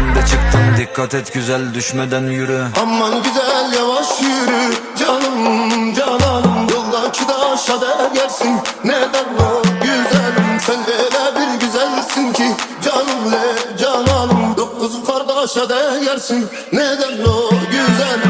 Evden de çıktım dikkat et güzel düşmeden yürü. Aman güzel yavaş yürü. Canım cananım Yoldaki taşa değersin Neden o güzelim Sen öyle bir güzelsin ki. Canım le cananım Dokuz kardeşe değersin Neden o güzelim